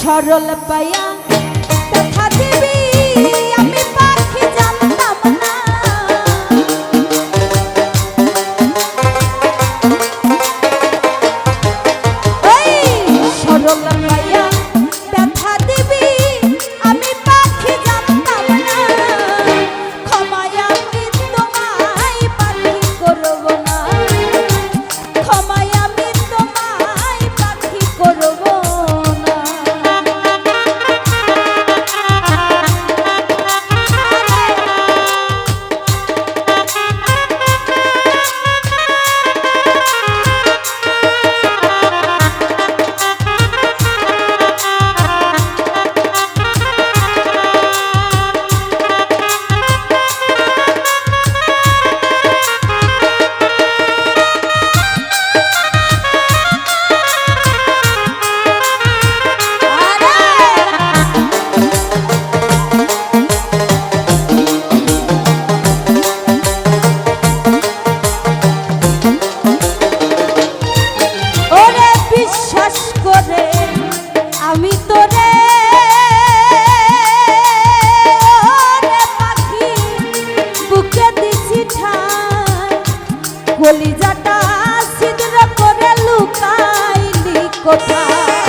সরল পায়া তথা দিবি। কলিজাটা সিদ্ধ করে লুকাইলি কোথায়?